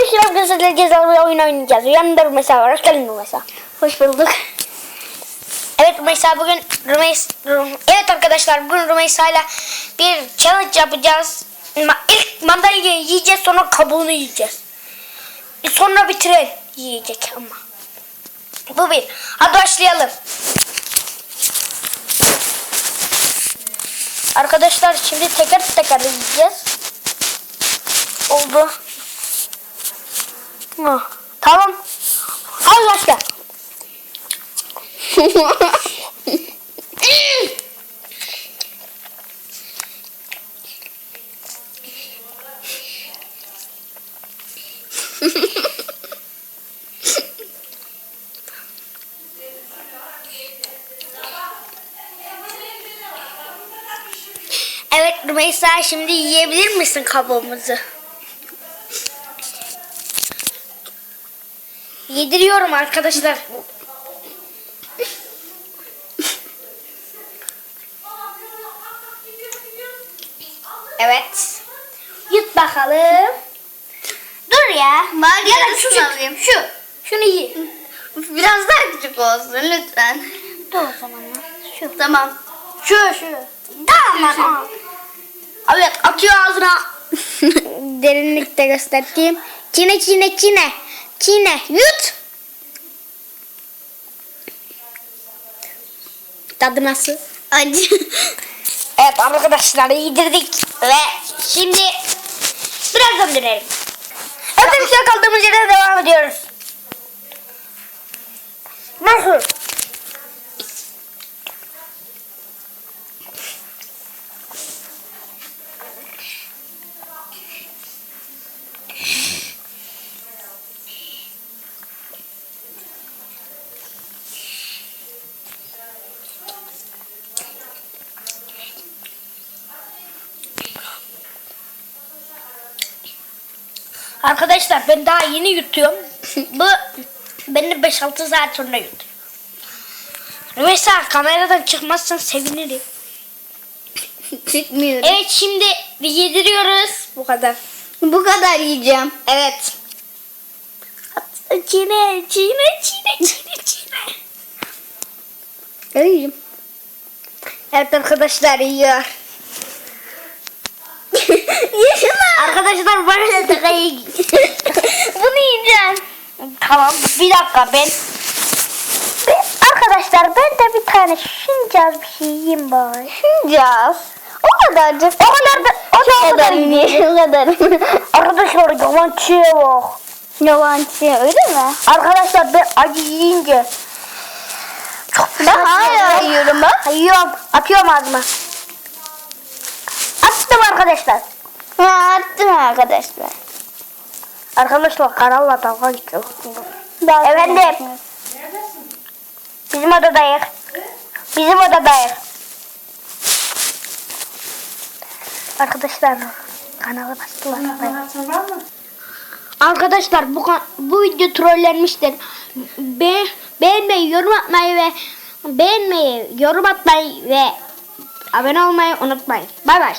Arkadaşlar gözlerle cezalı oyun oynayacağız. Yanında Rümeysa var. Hoş geldin Rümeysa. Hoş bulduk. Evet Rümeysa bugün Rümeys Rüm- Evet arkadaşlar bugün Rümeysa ile bir challenge yapacağız. Ma ilk yiyeceğiz sonra kabuğunu yiyeceğiz. Sonra bitirelim yiyecek ama. Bu bir. Hadi başlayalım. Arkadaşlar şimdi teker teker yiyeceğiz. Oldu. Ha, Tamam. Hadi başla. Evet Rümeysa şimdi yiyebilir misin kabuğumuzu? Yediriyorum arkadaşlar. Evet. Yut bakalım. Dur ya. Ben Ya da yarısını şu- alayım. Şu. Şunu ye. Biraz daha küçük olsun lütfen. Dur o zaman. Şu. Tamam. Şu şu. Tamam. al. Evet atıyor ağzına. Derinlikte göstereyim. Çine çine çine. Çine. Yut. Tadı nasıl? Acı. Evet arkadaşlar yedirdik ve şimdi birazdan dönelim. Evet arkadaşlar kaldığımız yerden devam ediyoruz. Nasıl? Arkadaşlar ben daha yeni yutuyorum. Bu beni 5-6 saat sonra yutuyor. Mesela kameradan çıkmazsan sevinirim. Çıkmıyorum. Evet şimdi yediriyoruz. Bu kadar. Bu kadar yiyeceğim. Evet. Çiğne, çiğne, çiğne, çiğne, çiğne. Yiyeyim. Evet arkadaşlar yiyor. Yaşına. Arkadaşlar böyle de Bunu yiyeceğim. Tamam bir dakika ben. Ben- Arkadaşlar ben de bir tane şincaz bir şey yiyeyim bari. Yiyeceğiz. O kadarcık. O kadar da o da o kadar yiyeyim. O kadar. Arkadaşlar yalancıya bak. Yalancı öyle mi? Arkadaşlar ben acı yiyince çok Ben hala yiyorum bak. Yiyorum. Atıyorum ağzıma. Attım arkadaşlar. Attım arkadaşlar. Arkadaşlar kanalla dalga geçiyor. Efendim? Bizim odadayız. Bizim odadayız. Arkadaşlar kanalı bastılar. Arkadaşlar bu bu video trollenmiştir. Be beğenmeyi, yorum atmayı ve beğenmeyi, yorum atmayı ve abone olmayı unutmayın. Bay bay.